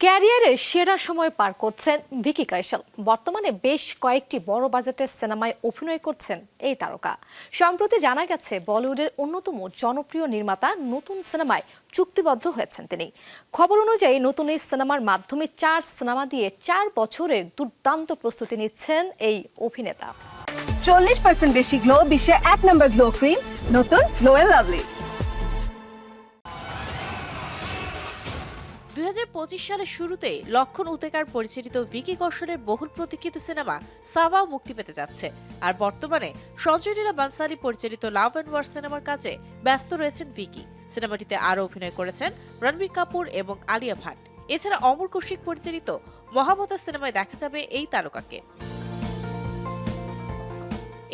ক্যারিয়ারের সেরা সময় পার করছেন ভিকি কৌশল বর্তমানে বেশ কয়েকটি বড় বাজেটের সিনেমায় অভিনয় করছেন এই তারকা। সম্প্রতি জানা গেছে, বলিউডের অন্যতম জনপ্রিয় নির্মাতা নতুন সিনেমায় চুক্তিবদ্ধ হয়েছেন তিনি। খবর অনুযায়ী, নতুন এই সিনেমার মাধ্যমে চার সিনেমা দিয়ে চার বছরের দুর্দান্ত প্রস্তুতি নিচ্ছেন এই অভিনেতা। চল্লিশ পার্সেন্ট বেশি গ্লো বিশ্বের এক নম্বর গ্লো ক্রিম, নতুন গ্লো এন্ড লাভলি। দুই হাজার পঁচিশ সালের শুরুতে লক্ষণ উতেকার পরিচালিত ভিকি কৌশলের বহুল প্রতীক্ষিত সিনেমা সাভাও মুক্তি পেতে যাচ্ছে। আর বর্তমানে সঞ্জয় লীলা বানসারি পরিচালিত লাভ অ্যান্ড ওয়ার সিনেমার কাজে ব্যস্ত রয়েছেন ভিকি। সিনেমাটিতে আরও অভিনয় করেছেন রণবীর কাপুর এবং আলিয়া ভাট। এছাড়া অমর কৌশিক পরিচালিত মহাবতা সিনেমায় দেখা যাবে এই তারকাকে।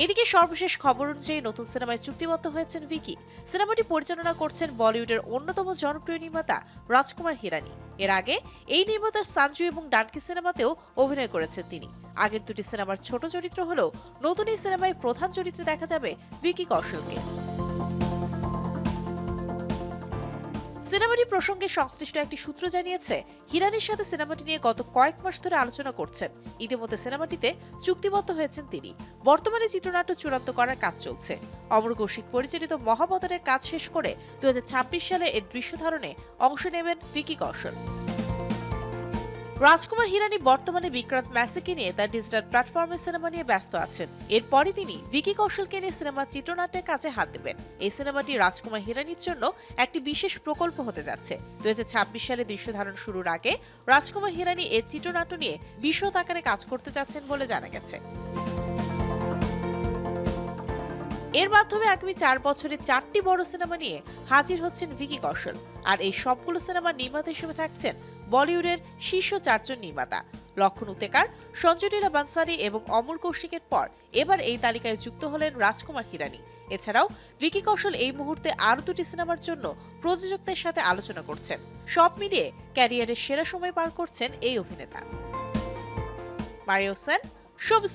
এদিকে সর্বশেষ খবর অনুযায়ী নতুন সিনেমায় চুক্তিবদ্ধ হয়েছেন ভিকি। সিনেমাটি পরিচালনা করছেন বলিউডের অন্যতম জনপ্রিয় নির্মাতা রাজকুমার হিরানি। এর আগে এই নির্মাতার সানজু এবং ডানকি সিনেমাতেও অভিনয় করেছেন তিনি। আগের দুটি সিনেমার ছোট চরিত্র হলেও নতুন এই সিনেমায় প্রধান চরিত্রে দেখা যাবে ভিকি কৌশলকে। সিনেমাটি প্রসঙ্গে সংশ্লিষ্ট একটি সূত্র জানিয়েছে, হিরানির সাথে সিনেমাটি নিয়ে গত কয়েক মাস ধরে আলোচনা করছেন। ইতিমধ্যে সিনেমাটিতে চুক্তিবদ্ধ হয়েছেন তিনি। বর্তমানে চিত্রনাট্য চূড়ান্ত করার কাজ চলছে। অমর কৌশিক পরিচালিত মহাবতারের কাজ শেষ করে দুই হাজার ছাব্বিশ সালে এর দৃশ্য ধারণে অংশ নেবেন ভিকি কৌশল। রাজকুমার হিরানি বর্তমানে বিক্রান্ত ম্যাসিকে নিয়ে তার ডিজিটাল প্ল্যাটফর্মে সিনেমা নিয়ে ব্যস্ত আছেন। এরপরই তিনি ভিকি কৌশলকে নিয়ে সিনেমার চিত্রনাট্যের কাজে হাত দেবেন। এই সিনেমাটি রাজকুমার হিরানির জন্য একটি বিশেষ প্রকল্প হতে যাচ্ছে। দু সালে দৃশ্য ধারণ শুরুর আগে রাজকুমার হিরানি এই চিত্রনাট্য নিয়ে বিশদ আকারে কাজ করতে যাচ্ছেন বলে জানা গেছে। এর মাধ্যমে আগামী চার বছরে চারটি বড় সিনেমা নিয়ে হাজির হচ্ছেন ভিকি কৌশল। আর এই সবগুলো সিনেমার নির্মাতা হিসেবে থাকছেন বলিউডের শীর্ষ চারজন নির্মাতা। লক্ষণ উতেকার সঞ্জয় বানসারি এবং অমর কৌশিকের পর এবার এই তালিকায় যুক্ত হলেন রাজকুমার হিরানি। এছাড়াও ভিকি কৌশল এই মুহূর্তে আরও দুটি সিনেমার জন্য প্রযোজকদের সাথে আলোচনা করছেন। সব মিলিয়ে ক্যারিয়ারের সেরা সময় পার করছেন এই অভিনেতা। Mario Sen showbiz